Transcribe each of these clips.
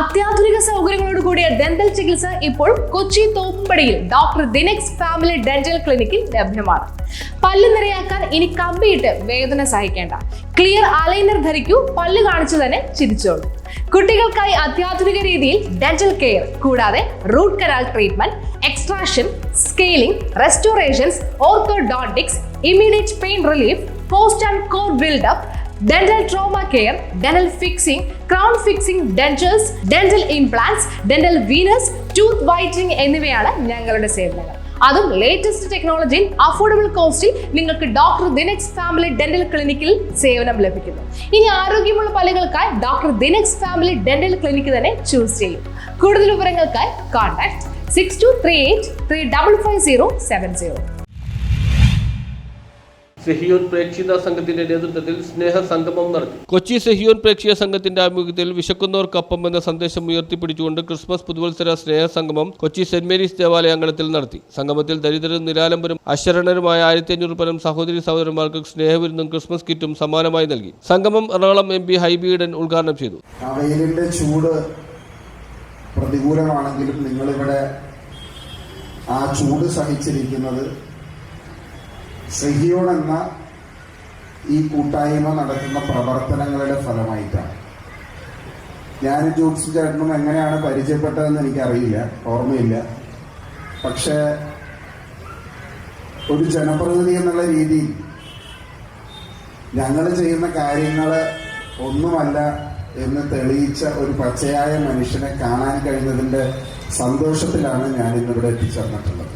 അത്യാധുനിക സൗകര്യങ്ങളോട് കൂടിയ ഡെന്റൽ ചികിത്സ ഇപ്പോൾ കൊച്ചി തോപ്പുംപടിയിൽ ഡോക്ടർ ദിനെക്സ് ഫാമിലി ഡെന്റൽ ക്ലിനിക്കിൽ ലഭ്യമാണ്. പല്ല് നിറയാക്കാൻ ഇനി കമ്പിയിട്ട് വേദന സഹിക്കേണ്ട. ക്ലിയർ അലൈനർ ധരിക്കൂ പല്ല് കാണിച്ചു തന്നെ ചിരിച്ചോളൂ. കുട്ടികൾക്കായി അത്യാധുനിക രീതിയിൽ ഡെന്റൽ കെയർ കൂടാതെ root canal treatment extraction scaling restorations orthodontics immediate pain relief post and core buildup dental trauma care dental fixing crown fixing dentals dental implants dental veneers tooth whitening എന്നിവയാണ് ഞങ്ങളുടെ സേവനങ്ങൾ. അതും ലേറ്റസ്റ്റ് ടെക്നോളജിയിൽ affordable കോസ്റ്റിൽ നിങ്ങൾക്ക് doctor Dinex family dental ക്ലിനിക്കിൽ സേവനം ലഭിക്കുന്നു. ഇനി ആരോഗ്യമുള്ള പല്ലുകൾക്കായി doctor Dinex family dental clinic തന്നെ ചൂസ് ചെയ്യും. കൂടുതൽ വിവരങ്ങൾക്കായി contact six two three eight three double five zero seven zero Sehion Preshitha സംഘത്തിന്റെ നേതൃത്വത്തിൽ സ്നേഹ സംഗമം നടത്തി. കൊച്ചി സെഹിയോൻ പ്രേക്ഷിക സംഘത്തിന്റെ ആഭിമുഖ്യത്തിൽ വിശക്കുന്നവർക്കൊപ്പം എന്ന സന്ദേശം ഉയർത്തിപ്പിടിച്ചുകൊണ്ട് ക്രിസ്മസ് പുതുവത്സര സ്നേഹ സംഗമം കൊച്ചി സെന്റ് മേരീസ് ദേവാലയ അങ്കണത്തിൽ നടത്തി. സംഗമത്തിൽ ദരിദ്രരും നിരാലംബരും അശരണരുമായ ആയിരത്തി അഞ്ഞൂറ് പരം സഹോദരി സഹോദരന്മാർക്ക് സ്നേഹവിരുന്നും ക്രിസ്മസ് കിറ്റും സമ്മാനമായി നൽകി. സംഗമം എറണാകുളം എം പി ഹൈബി ഹൈബീഡൻ ഉദ്ഘാടനം ചെയ്തു. ചൂട് പ്രതികൂലമാണെങ്കിലും നിങ്ങളിവിടെ ആ ചൂട് സഹിച്ചിരിക്കുന്നത് സഹിയോൺ എന്ന ഈ കൂട്ടായ്മ നടത്തുന്ന പ്രവർത്തനങ്ങളുടെ ഫലമായിട്ടാണ്. ഞാൻ ജോത്സ് ചേട്ടനും എങ്ങനെയാണ് പരിചയപ്പെട്ടതെന്ന് എനിക്കറിയില്ല ഓർമ്മയില്ല. പക്ഷെ ഒരു ജനപ്രതിനിധി എന്നുള്ള രീതിയിൽ ഞങ്ങൾ ചെയ്യുന്ന കാര്യങ്ങൾ ഒന്നുമല്ല എന്ന് തെളിയിച്ച ഒരു പച്ചയായ മനുഷ്യനെ കാണാൻ കഴിഞ്ഞതിന്റെ സന്തോഷത്തിലാണ് ഞാനിന്നിവിടെ എത്തിച്ചേർന്നിട്ടുള്ളത്.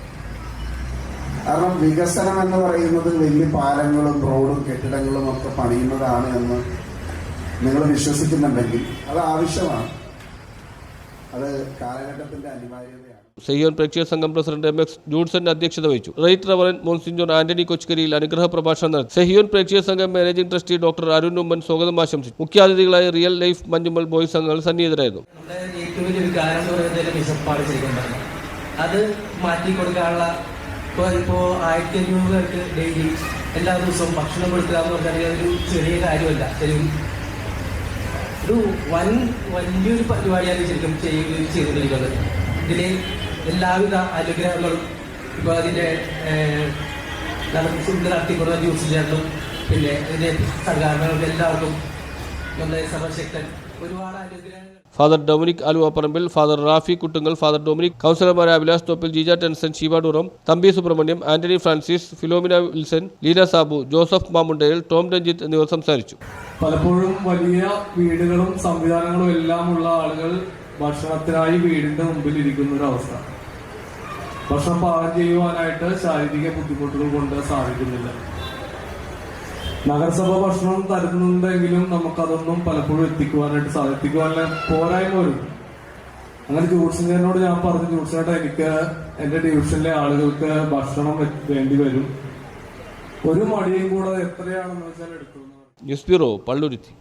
കാരണം വികസനം എന്ന് പറയുന്നത് വലിയ പാലങ്ങളും റോഡും കെട്ടിടങ്ങളും ഒക്കെ പണിയുന്നതാണ് എന്ന് നിങ്ങൾ വിശ്വസിക്കുന്നുണ്ടെങ്കിൽ അത് ആവശ്യമാണ്. അത് കാലഘട്ടത്തിന്റെ അനിവാര്യതയാണ്. സെഹിയോൻ പ്രേക്ഷക സംഘം പ്രസിഡന്റ് എം എക്സ് ജൂൺസൺ അധ്യക്ഷത വഹിച്ചു. റൈറ്റ് റവറൻ മോൻസിഞ്ചോൺ ആന്റണി കൊച്ചുകരിയിൽ അനുഗ്രഹ പ്രഭാഷണം നടത്തി. സെഹിയോൻ പ്രേക്ഷക സംഘം managing trustee doctor Arun Oommen സ്വാഗതം ആശംസിച്ചു. മുഖ്യാതിഥികളായ റിയൽ ലൈഫ് മഞ്ഞുമൽ ബോയ്സ് അംഗങ്ങൾ സന്നിഹിതരായിരുന്നു. അത് മാറ്റി കൊടുക്കാനുള്ള ഇപ്പോൾ ഇപ്പോൾ ആയിരത്തി അഞ്ഞൂറ് പേർക്ക് ഡെയിലി എല്ലാ ദിവസവും ഭക്ഷണം കൊടുക്കുക എന്ന് പറഞ്ഞാൽ ഒരു ചെറിയ കാര്യമല്ല. ഒരു ഒരു വൻ വലിയൊരു പരിപാടിയാണ് ശരിക്കും ചെയ്യുക ചെയ്തുകൊണ്ടിരിക്കുന്നത്. ഇതിൽ എല്ലാവിധ അനുഗ്രഹങ്ങളും ഇപ്പോൾ അതിന്റെ ഫുഡ് നടത്തിക്കൊടുന്ന ജ്യൂസ് ചേർന്നും പിന്നെ ഇതിന്റെ സംഘാടനങ്ങൾക്ക് എല്ലാവർക്കും father Dominic Aluvapparambil father Rafi Kuttungal father Dominic കൗൺസിലർമാരായ Abhilash Thoppil Jeeja Tenson Sheeba Duram Thampi Subrahmanyam Antony Francis Philomina Wilson Leena Sabu Joseph Mamundayil Tom Ranjith എന്നിവർ സംസാരിച്ചു. പലപ്പോഴും വലിയ വീടുകളും സംവിധാനങ്ങളും എല്ലാം ഉള്ള ആളുകൾ ഭക്ഷണത്തിനായി വീടിന്റെ മുമ്പിൽ ഇരിക്കുന്ന ഒരു അവസ്ഥ ഭക്ഷണം പാകം ചെയ്യുവാനായിട്ട് ശാരീരിക ബുദ്ധിമുട്ടുകൾ കൊണ്ട് സാധിക്കുന്നില്ല. നഗരസഭ ഭക്ഷണം തരുന്നുണ്ടെങ്കിലും നമുക്കതൊന്നും പലപ്പോഴും എത്തിക്കുവാനായിട്ട് സാധിക്കും എത്തിക്കുവാനുള്ള പോരായ്മ വരും. അങ്ങനെ ജ്യൂഷനോട് ഞാൻ പറഞ്ഞു ജ്യൂഷനായിട്ട് എനിക്ക് എന്റെ ഡിവിഷനിലെ ആളുകൾക്ക് ഭക്ഷണം വേണ്ടി വരും. ഒരു മടിയും കൂടെ എത്രയാണെന്ന് വെച്ചാൽ എടുക്കുന്നു ന്യൂസ് ബ്യൂറോ പള്ളുരുത്തി.